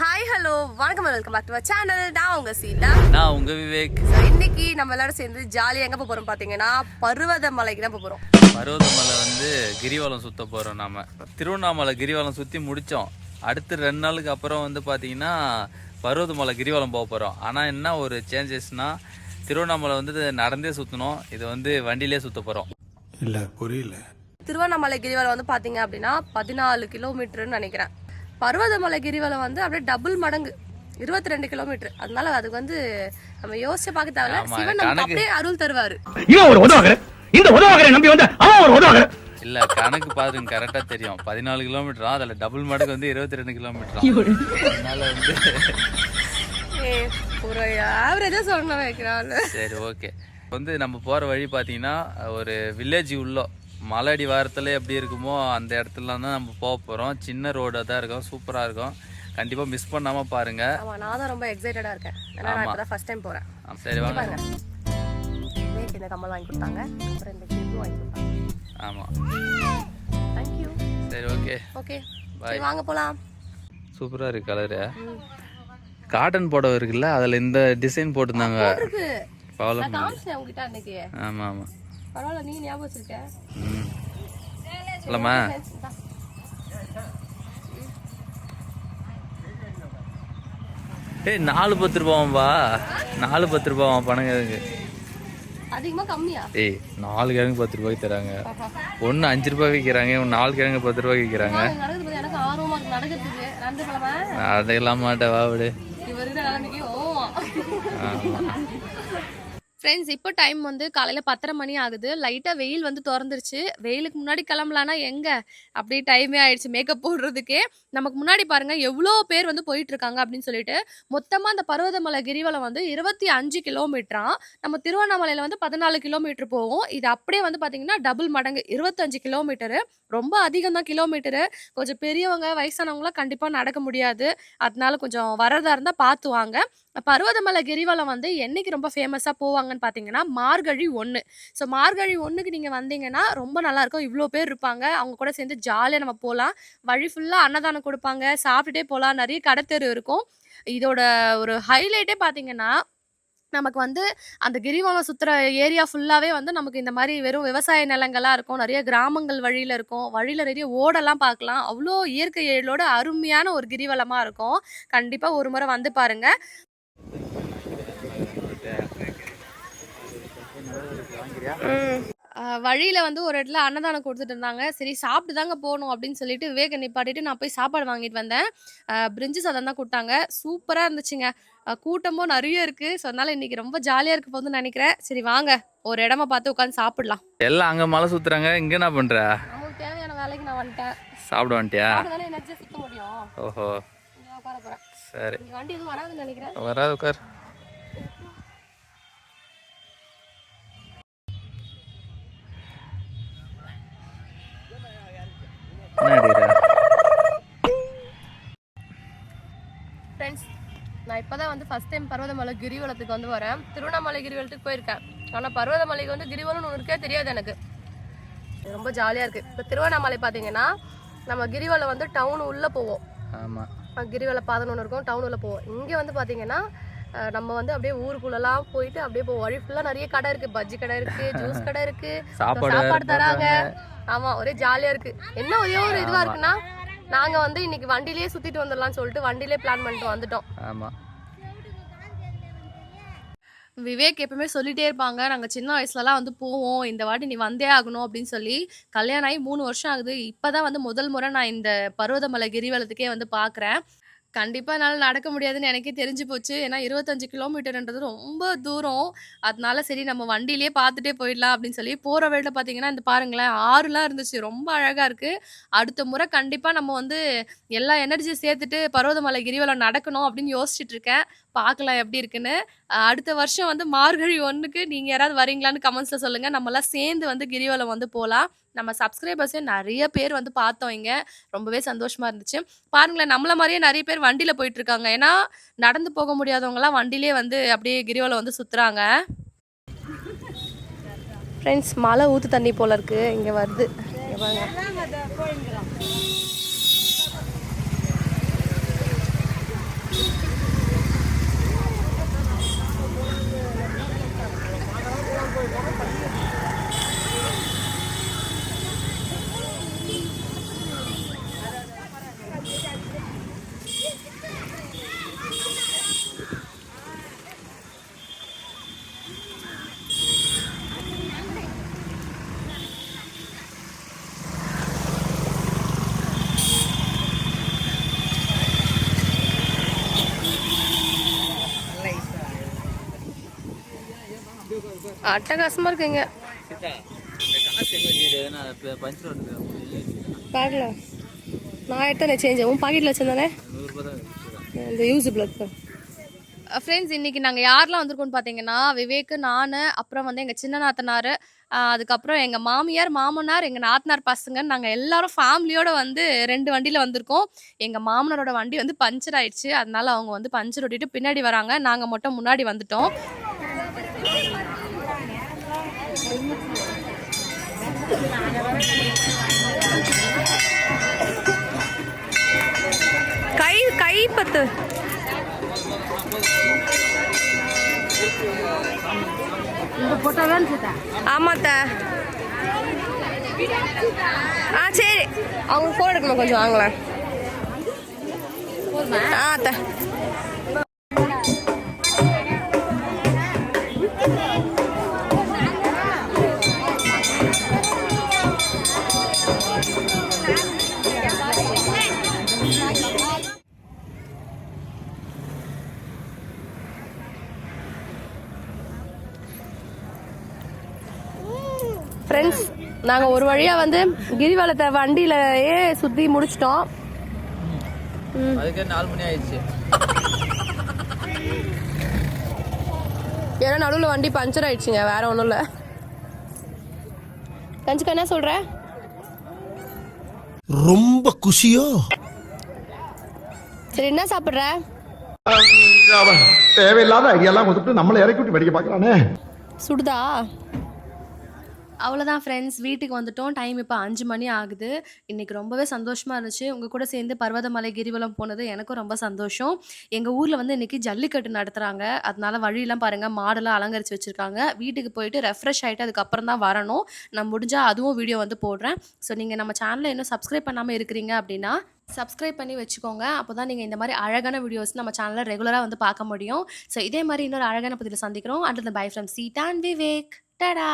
Hi hello வணக்கம் welcome back to channel நான் உங்க சீதா. நான் உங்க விவேக். இன்னைக்கு நம்ம எல்லாரும் சேர்ந்து ஜாலியா எங்க போக போறோம் பாத்தீங்கன்னா பருவத மலைக்கு தான் போக போறோம். பர்வதமலை வந்து கிரிவலம் சுத்த போறோம் நாம. திருவண்ணாமலை கிரிவலம் சுத்தி முடிச்சோம். அடுத்து ரெண்டு நாளுக்கு அப்புறம் வந்து பாத்தீங்கன்னா பர்வதமலை கிரிவலம் போக போறோம். ஆனா என்ன ஒரு சேஞ்சஸ்னா திருவண்ணாமலை வந்து நடந்தே சுத்தணும். இது வந்து வண்டியிலே சுத்த போறோம். இல்ல புரியல. திருவண்ணாமலை கிரிவலம் வந்து பாத்தீங்க அப்படின்னா பதினாலு கிலோமீட்டர்னு நினைக்கிறேன். பருவதமலை கிரிவலம் வந்து அப்படியே டபுள் மடங்கு. இருபத்தி ரெண்டு கிலோமீட்டர் அதனால அதுக்கு வந்து நம்ம யோசிச்சு பார்க்க தேவையில்ல. சிவன் நமக்கு. அப்படியே அருள் தருவாரு. இவன் ஒரு உதவாகர. இந்த உதவாகரை நம்பி வந்த அவன் ஒரு உதவாகர. இல்ல கணக்கு பாருங்க கரெக்டா தெரியும். பதினாலு கிலோமீட்டர் அதுல டபுள் மடங்கு வந்து இருபத்தி ரெண்டு கிலோமீட்டர் அதனால வந்து ஏ, ஒரு ஆவரேஜா சொல்லணும் வைக்கிறாள் சரி ஓகே வந்து நம்ம போகிற வழி பார்த்தீங்கன்னா ஒரு வில்லேஜ் உள்ள மலையடி வாரத்தில் எப்படி இருக்குமோ அந்த இடத்துலலாம் தான் நம்ம போக போகிறோம் சின்ன ரோடாக தான் இருக்கும். சூப்பராக இருக்கும். கண்டிப்பாக மிஸ் பண்ணாமல் பாருங்கள் நான் தான் ரொம்ப எக்ஸைட்டடா இருக்கேன். ஏன்னா நான் இப்பதான் ஃபர்ஸ்ட் டைம் போறேன். சரி வாங்க. இந்த கம்மல் வாங்கி கொடுத்தாங்க. அப்புறம் இந்த கிளிப்பு வாங்கி கொடுத்தாங்க. ஆமாம் தேங்க்யூ சரி ஓகே ஓகே சரி வாங்க போலாம். சூப்பராக இருக்கு கலரு காட்டன் புடவை இருக்குல்ல அதில் இந்த டிசைன் போட்டிருந்தாங்க. ஆமாம் ஆமாம் பரவாயில்ல நீ ஞாபகம் வச்சிருக்க. ம். சொல்லமா இந்தா. ஏய் நாலு பத்து ரூபாவாம்பா நாலு பத்து ரூபாவாம் பணங்கிழங்கு அதிகமா கம்மியா? ஏய் நாலு கிழங்கு பத்து ரூபாய்க்கு தராங்க. ஒன்று அஞ்சு ரூபாய் விற்கிறாங்க ஒன்று நாலு கிழங்கு பத்து ரூபாய்க்கு விற்கிறாங்க அதெல்லாம் மாட்டேன் வா விடு. ஃப்ரெண்ட்ஸ் இப்போ டைம் வந்து காலையில் பத்தரை மணி ஆகுது. லைட்டாக வெயில் வந்து திறந்துருச்சு. வெயிலுக்கு முன்னாடி கிளம்பலான்னா எங்கே? அப்படியே டைமே ஆயிடுச்சு மேக்கப் போடுறதுக்கே. நமக்கு முன்னாடி பாருங்கள் எவ்வளோ பேர் வந்து போயிட்டுருக்காங்க அப்படின்னு சொல்லிட்டு மொத்தமாக அந்த பர்வதமலை கிரிவலம் வந்து இருபத்தி அஞ்சு கிலோமீட்டராக நம்ம திருவண்ணாமலையில் வந்து பதினாலு கிலோமீட்டர் போகும். இது அப்படியே வந்து பார்த்திங்கன்னா டபுள் மடங்கு இருபத்தஞ்சு கிலோமீட்டரு ரொம்ப அதிகம் தான் கிலோமீட்டரு கொஞ்சம் பெரியவங்க வயசானவங்களாம் கண்டிப்பாக நடக்க முடியாது. அதனால கொஞ்சம் வரதா இருந்தால் பார்த்து வாங்க பர்வதமலை கிரிவலம் வந்து என்னைக்கு ரொம்ப ஃபேமஸாக போவாங்கன்னு பார்த்தீங்கன்னா மார்கழி ஒன்று ஸோ மார்கழி ஒன்றுக்கு நீங்கள் வந்தீங்கன்னா ரொம்ப நல்லாயிருக்கும் இவ்வளோ பேர் இருப்பாங்க. அவங்க கூட சேர்ந்து ஜாலியாக நம்ம போகலாம் வழி ஃபுல்லாக அன்னதானம் கொடுப்பாங்க. சாப்பிட்டுட்டே போகலாம் நிறைய கடத்தெரு இருக்கும். இதோட ஒரு ஹைலைட்டே பார்த்தீங்கன்னா நமக்கு வந்து அந்த கிரிவலம் சுற்றுற ஏரியா ஃபுல்லாகவே வந்து நமக்கு இந்த மாதிரி வெறும் விவசாய நிலங்களாக இருக்கும். நிறைய கிராமங்கள் வழியில் இருக்கும். வழியில் நிறைய ஓடெல்லாம் பார்க்கலாம். அவ்வளோ இயற்கை எழிலோட அருமையான ஒரு கிரிவலமாக இருக்கும். கண்டிப்பாக ஒரு முறை வந்து பாருங்க. வழியில் வந்து ஒரு இடத்துல அன்னதானம் கொடுத்துட்டு இருந்தாங்க. சரி சாப்பிட்டு தாங்க போகணும் அப்படின்னு சொல்லிட்டு விவேக நிப்பாட்டிட்டு நான் போய் சாப்பாடு வாங்கிட்டு வந்தேன். பிரிஞ்சு சாதம் தான் கொடுத்தாங்க. சூப்பராக இருந்துச்சுங்க. கூட்டமும் நிறைய இருக்குது ஸோ அதனால இன்னைக்கு ரொம்ப ஜாலியாக இருக்க போகுதுன்னு நினைக்கிறேன். சரி வாங்க. ஒரு இடமா பார்த்து உட்காந்து சாப்பிடலாம். எல்லாம் அங்கே மலை சுற்றுறாங்க இங்கே என்ன பண்ணுற நமக்கு தேவையான வேலைக்கு நான் வந்துட்டேன். சாப்பிட வந்துட்டியா? ஓஹோ. சரி. வண்டி எதுவும் வராதுன்னு நினைக்கிறேன். வராது உட்கார். ஃப்ரெண்ட்ஸ் நான் இப்போ தான் வந்து ஃபஸ்ட் டைம் பர்வதமலை கிரிவலத்துக்கு வந்து வரேன். திருவண்ணாமலை கிரிவலத்துக்கு போயிருக்கேன். ஆனால் பர்வதமலைக்கு வந்து கிரிவலம்னு ஒன்று இருக்கே தெரியாது எனக்கு. ரொம்ப ஜாலியாக இருக்குது இப்போ திருவண்ணாமலை பார்த்தீங்கன்னா நம்ம கிரிவலம் வந்து டவுன் உள்ளே போவோம். ஆமாம் கிரிவல பாதைன்னு ஒன்று இருக்கும் டவுன் உள்ள போவோம். இங்கே வந்து பார்த்தீங்கன்னா நம்ம வந்து அப்படியே ஊருக்குள்ளெல்லாம் போயிட்டு அப்படியே போவோம் வழி ஃபுல்லாக நிறைய கடை இருக்குது பஜ்ஜி கடை இருக்குது ஜூஸ் கடை இருக்குது சாப்பாடு தராங்க. ஆமாம் ஒரே ஜாலியாக இருக்குது என்ன ஒரே ஒரு இதுவாக இருக்குன்னா நாங்கள் வந்து இன்னைக்கு வண்டியிலேயே சுற்றிட்டு வந்துடலாம்னு சொல்லிட்டு வண்டியிலே பிளான் பண்ணிட்டு வந்துட்டோம். ஆமாம் விவேக் எப்பவுமே சொல்லிட்டே இருப்பாங்க நாங்கள் சின்ன வயசுலலாம் வந்து போவோம். இந்த வாட்டி நீ வந்தே ஆகணும். அப்படின்னு சொல்லி கல்யாணம் ஆகி மூணு வருஷம் ஆகுது. இப்போ தான் வந்து முதல் முறை நான் இந்த பர்வதமலை கிரிவலத்துக்கே வந்து பார்க்குறேன் கண்டிப்பாக என்னால் நடக்க முடியாதுன்னு எனக்கே தெரிஞ்சு போச்சு. ஏன்னா இருபத்தஞ்சு கிலோமீட்டர்ன்றது ரொம்ப தூரம். அதனால சரி நம்ம வண்டியிலேயே பார்த்துட்டே போயிடலாம் அப்படின்னு சொல்லி போகிற வழியில் பார்த்தீங்கன்னா இந்த பாருங்களேன் ஆறுலாம் இருந்துச்சு. ரொம்ப அழகாக இருக்குது அடுத்த முறை கண்டிப்பாக நம்ம வந்து எல்லா எனர்ஜியும் சேர்த்துட்டு பர்வதமலை கிரிவலம் நடக்கணும் அப்படின்னு யோசிச்சுட்டு இருக்கேன். பார்க்கலாம் எப்படி இருக்குன்னு. அடுத்த வருஷம் வந்து மார்கழி ஒன்றுக்கு நீங்கள் யாராவது வரீங்களான்னு கமெண்ட்ஸில் சொல்லுங்கள் நம்மலாம் சேர்ந்து வந்து கிரிவலம் வந்து போகலாம் நம்ம சப்ஸ்கிரைபர்ஸே நிறைய பேர் வந்து பார்த்தோம் இங்கே. ரொம்பவே சந்தோஷமாக இருந்துச்சு. பாருங்களேன் நம்மள மாதிரியே நிறைய பேர் வண்டியில் போயிட்டுருக்காங்க. ஏன்னா நடந்து போக முடியாதவங்களாம் வண்டியிலே வந்து அப்படியே கிரிவலம் வந்து சுற்றுறாங்க ஃப்ரெண்ட்ஸ் மழை ஊற்று தண்ணி போல இருக்குது இங்கே வருது. அட்டகாசமாக இருக்குங்க. சீதா நான் இப்போ எடுத்தேன் சேஞ்ச் உன் பாக்கெட்டில் வச்சிருந்தானே? இந்த யூஸ் இருக்கு ஃப்ரெண்ட்ஸ் இன்றைக்கி நாங்கள் யாரெலாம் வந்திருக்கோம்னு பார்த்தீங்கன்னா விவேக் நான் அப்புறம் வந்து எங்கள் சின்ன நாத்தனார் அதுக்கப்புறம் எங்கள் மாமியார் மாமனார் எங்கள் நாத்தனார் பசங்க நாங்கள் எல்லாரும் ஃபேமிலியோடு வந்து ரெண்டு வண்டியில் வந்திருக்கோம். எங்கள் மாமனாரோட வண்டி வந்து பஞ்சர் ஆயிடுச்சு. அதனால அவங்க வந்து பஞ்சர் ஓட்டிட்டு பின்னாடி வராங்க. நாங்கள் மட்டும் முன்னாடி வந்துட்டோம். கை கை பத்து. ஆமாத்த ஆ சரி. அவங்க ஃபோன் எடுக்கணும் கொஞ்சம் வாங்கலாம். ஆ நாங்கள் ஒரு வழியாக வந்து கிரிவலத்தை வண்டியிலயே சுற்றி முடிச்சிட்டோம். அதுக்கே நாலு மணி ஆயிடுச்சு. ஏன்னா நடுவில் வண்டி பஞ்சர் ஆயிடுச்சுங்க வேற ஒன்றும் இல்லை. கஞ்சிக்கா என்ன சொல்கிற ரொம்ப குஷியோ? சரி என்ன சாப்பிட்ற? தேவையில்லாத ஐடியாலாம் கொடுத்துட்டு நம்மளை இறக்கி விட்டு வெடிக்க பார்க்கறானே. சுடுதா? அவ்வளோதான் ஃப்ரெண்ட்ஸ் வீட்டுக்கு வந்துட்டோம். டைம் இப்போ அஞ்சு மணி ஆகுது. இன்றைக்கி ரொம்பவே சந்தோஷமாக இருந்துச்சு. உங்கள் கூட சேர்ந்து பர்வதமலை கிரிவலம் போனது எனக்கும் ரொம்ப சந்தோஷம். எங்கள் ஊரில் வந்து இன்றைக்கி ஜல்லிக்கட்டு நடத்துகிறாங்க அதனால வழியெல்லாம் பாருங்கள் மாடெல்லாம் அலங்கரித்து வச்சுருக்காங்க. வீட்டுக்கு போயிட்டு ரெஃப்ரெஷ் ஆகிட்டு அதுக்கப்புறம் தான் வரணும். நான் முடிஞ்சால் அதுவும் வீடியோ வந்து போடுறேன். ஸோ நீங்கள் நம்ம சேனலை இன்னும் சப்ஸ்கிரைப் பண்ணாமல் இருக்கிறீங்க அப்படின்னா சப்ஸ்கிரைப் பண்ணி வச்சுக்கோங்க. அப்போ தான் நீங்கள் இந்த மாதிரி அழகான வீடியோஸ் நம்ம சேனலில் ரெகுலராக வந்து பார்க்க முடியும். ஸோ இதே மாதிரி இன்னொரு அழகான பதிவில் சந்திக்கிறோம். And bye from Seetha and Vivek tata